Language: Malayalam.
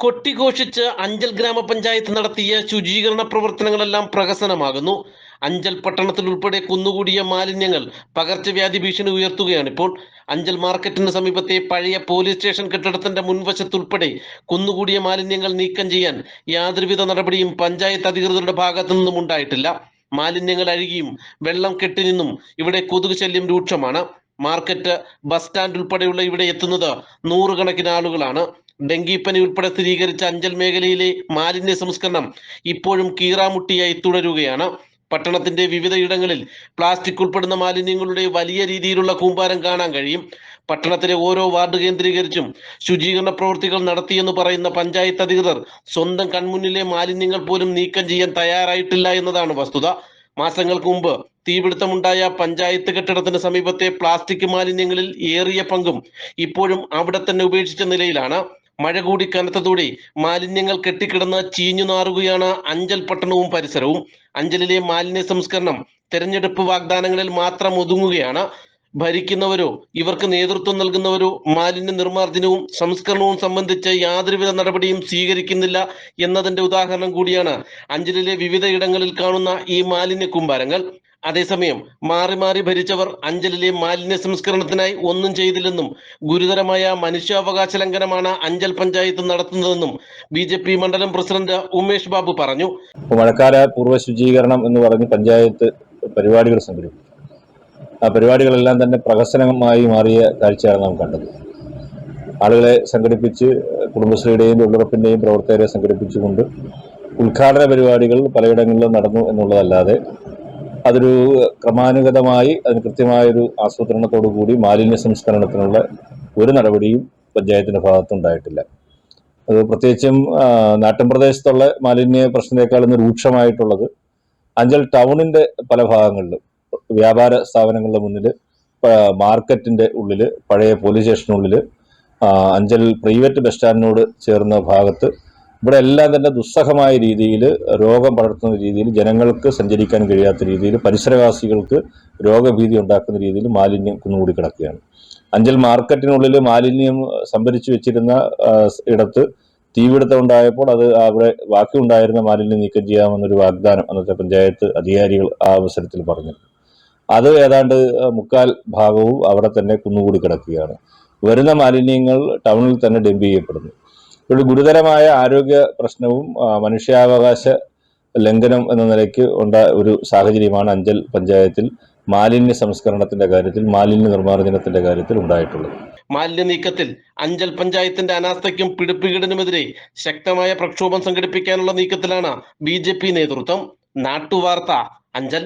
കൊട്ടിഘോഷിച്ച് അഞ്ചൽ ഗ്രാമപഞ്ചായത്ത് നടത്തിയ ശുചീകരണ പ്രവർത്തനങ്ങളെല്ലാം പ്രഹസനമാകുന്നു. അഞ്ചൽ പട്ടണത്തിൽ ഉൾപ്പെടെ കുന്നുകൂടിയ മാലിന്യങ്ങൾ പകർച്ചവ്യാധി ഭീഷണി ഉയർത്തുകയാണ് ഇപ്പോൾ അഞ്ചൽ മാർക്കറ്റിന് സമീപത്തെ പഴയ പോലീസ് സ്റ്റേഷൻ കെട്ടിടത്തിന്റെ മുൻവശത്തുൾപ്പെടെ കുന്നുകൂടിയ മാലിന്യങ്ങൾ നീക്കം ചെയ്യാൻ യാതൊരുവിധ നടപടിയും പഞ്ചായത്ത് അധികൃതരുടെ ഭാഗത്തു നിന്നും ഉണ്ടായിട്ടില്ല. മാലിന്യങ്ങൾ അഴുകിയും വെള്ളം കെട്ടിനിന്നും ഇവിടെ കൊതുക് ശല്യം രൂക്ഷമാണ്. മാർക്കറ്റ് ബസ് സ്റ്റാൻഡ് ഉൾപ്പെടെയുള്ള ഇവിടെ എത്തുന്നത് നൂറുകണക്കിന് ആളുകളാണ്. ഡെങ്കിപ്പനി ഉൾപ്പെടെ സ്ഥിരീകരിച്ച അഞ്ചൽ മേഖലയിലെ മാലിന്യ സംസ്കരണം ഇപ്പോഴും കീറാമുട്ടിയായി തുടരുകയാണ്. പട്ടണത്തിന്റെ വിവിധയിടങ്ങളിൽ പ്ലാസ്റ്റിക് ഉൾപ്പെടുന്ന മാലിന്യങ്ങളുടെ വലിയ രീതിയിലുള്ള കൂമ്പാരം കാണാൻ കഴിയും. പട്ടണത്തിലെ ഓരോ വാർഡ് കേന്ദ്രീകരിച്ചും ശുചീകരണ പ്രവൃത്തികൾ നടത്തിയെന്ന് പറയുന്ന പഞ്ചായത്ത് അധികൃതർ സ്വന്തം കൺമുന്നിലെ മാലിന്യങ്ങൾ പോലും നീക്കം ചെയ്യാൻ തയ്യാറായിട്ടില്ല എന്നതാണ് വസ്തുത. മാസങ്ങൾക്ക് മുമ്പ് തീപിടുത്തമുണ്ടായ പഞ്ചായത്ത് കെട്ടിടത്തിന് സമീപത്തെ പ്ലാസ്റ്റിക് മാലിന്യങ്ങളിൽ ഏറിയ പങ്കും ഇപ്പോഴും അവിടെ തന്നെ ഉപേക്ഷിച്ച നിലയിലാണ്. മഴ കൂടി കനത്തതോടെ മാലിന്യങ്ങൾ കെട്ടിക്കിടന്ന് ചീഞ്ഞു നാറുകയാണ് അഞ്ചൽ പട്ടണവും പരിസരവും. അഞ്ചലിലെ മാലിന്യ സംസ്കരണം തെരഞ്ഞെടുപ്പ് വാഗ്ദാനങ്ങളിൽ മാത്രം ഒതുങ്ങുകയാണ്. ഭരിക്കുന്നവരോ ഇവർക്ക് നേതൃത്വം നൽകുന്നവരോ മാലിന്യ നിർമ്മാർജനവും സംസ്കരണവും സംബന്ധിച്ച് യാതൊരുവിധ നടപടിയും സ്വീകരിക്കുന്നില്ല എന്നതിന്റെ ഉദാഹരണം കൂടിയാണ് അഞ്ചലിലെ വിവിധ ഇടങ്ങളിൽ കാണുന്ന ഈ മാലിന്യ കൂമ്പാരങ്ങൾ. അതേസമയം മാറി മാറി ഭരിച്ചവർ അഞ്ചലിലെ മാലിന്യ സംസ്കരണത്തിനായി ഒന്നും ചെയ്തില്ലെന്നും ഗുരുതരമായ മനുഷ്യാവകാശ ലംഘനമാണ് അഞ്ചൽ പഞ്ചായത്ത് നടത്തുന്നതെന്നും ബി ജെ പി മണ്ഡലം പ്രസിഡന്റ് ഉമേഷ് ബാബു പറഞ്ഞു. മഴക്കാല പൂർവ ശുചീകരണം എന്ന് പറഞ്ഞ് പഞ്ചായത്ത് പരിപാടികൾ സംഘടിപ്പിച്ചു. ആ പരിപാടികളെല്ലാം തന്നെ പ്രഹസനമായി മാറിയ കാഴ്ചയാണ് നാം കണ്ടത്. ആളുകളെ സംഘടിപ്പിച്ച് കുടുംബശ്രീയുടെയും തൊഴിലുറപ്പിന്റെയും പ്രവർത്തകരെ സംഘടിപ്പിച്ചുകൊണ്ട് ഉദ്ഘാടന പരിപാടികൾ പലയിടങ്ങളിലും നടന്നു എന്നുള്ളതല്ലാതെ അതൊരു ക്രമാനുഗതമായി അതിന് കൃത്യമായൊരു ആസൂത്രണത്തോടു കൂടി മാലിന്യ സംസ്കരണത്തിനുള്ള ഒരു നടപടിയും പഞ്ചായത്തിന്റെ ഭാഗത്തുണ്ടായിട്ടില്ല. അത് പ്രത്യേകിച്ചും നാട്ടിൻപ്രദേശത്തുള്ള മാലിന്യ പ്രശ്നത്തെക്കാൾ ഇന്ന് രൂക്ഷമായിട്ടുള്ളത് അഞ്ചൽ ടൗണിന്റെ പല ഭാഗങ്ങളിലും വ്യാപാര സ്ഥാപനങ്ങളുടെ മുന്നിൽ മാർക്കറ്റിന്റെ ഉള്ളിൽ പഴയ പോലീസ് സ്റ്റേഷനുള്ളിൽ അഞ്ചൽ പ്രൈവറ്റ് ബസ് സ്റ്റാൻഡിനോട് ചേർന്ന ഭാഗത്ത് ഇവിടെ എല്ലാം തന്നെ ദുസ്സഹമായ രീതിയിൽ രോഗം പടർത്തുന്ന രീതിയിൽ ജനങ്ങൾക്ക് സഞ്ചരിക്കാൻ കഴിയാത്ത രീതിയിൽ പരിസരവാസികൾക്ക് രോഗഭീതി ഉണ്ടാക്കുന്ന രീതിയിൽ മാലിന്യം കുന്നുകൂടി കിടക്കുകയാണ്. അഞ്ചൽ മാർക്കറ്റിനുള്ളിൽ മാലിന്യം സംഭരിച്ചു വെച്ചിരുന്ന ഇടത്ത് തീപിടുത്തം ഉണ്ടായപ്പോൾ അത് അവിടെ ബാക്കി ഉണ്ടായിരുന്ന മാലിന്യം നീക്കം ചെയ്യാമെന്നൊരു വാഗ്ദാനം അന്നത്തെ പഞ്ചായത്ത് അധികാരികൾ ആ അവസരത്തിൽ പറഞ്ഞു. അത് ഏതാണ്ട് മുക്കാൽ ഭാഗവും അവിടെ തന്നെ കുന്നുകൂടി കിടക്കുകയാണ്. വരുന്ന മാലിന്യങ്ങൾ ടൗണിൽ തന്നെ ഡംപ് ചെയ്യപ്പെടുന്നു. ഒരു ഗുരുതരമായ ആരോഗ്യ പ്രശ്നവും മനുഷ്യാവകാശ ലംഘനം എന്ന നിലയ്ക്ക് ഉണ്ട ഒരു സാഹചര്യമാണ് അഞ്ചൽ പഞ്ചായത്തിൽ മാലിന്യ സംസ്കരണത്തിന്റെ കാര്യത്തിൽ മാലിന്യ നിർമ്മാർജനത്തിന്റെ കാര്യത്തിൽ ഉണ്ടായിട്ടുള്ളത്. മാലിന്യ നീക്കത്തിൽ അഞ്ചൽ പഞ്ചായത്തിന്റെ അനാസ്ഥയ്ക്കും പിടിപ്പുകീടിനുമെതിരെ ശക്തമായ പ്രക്ഷോഭം സംഘടിപ്പിക്കാനുള്ള നീക്കത്തിലാണ് ബി നേതൃത്വം. നാട്ടുവാർത്ത അഞ്ചൽ.